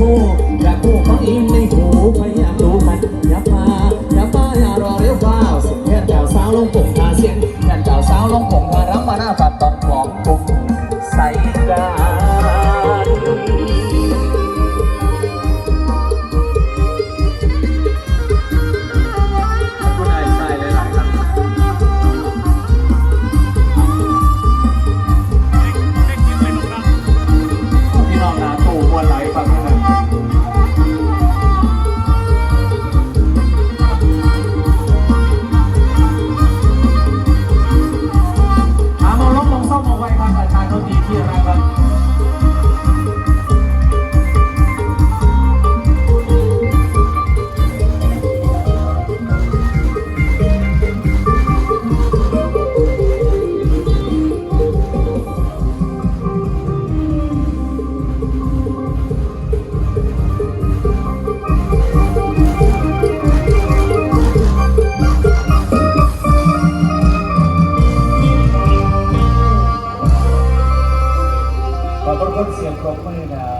ค่ผู้ฟังอินในหูพยายามดูมันยับมายับมาอย่ารอเร็วฟ้าวเสียงแค่แถวสาวลงปุ่มทาเสียงแค่แถวสาวลงปุ่มทารัำมาหน้าฝัดตอนของปุ่มใส่กา California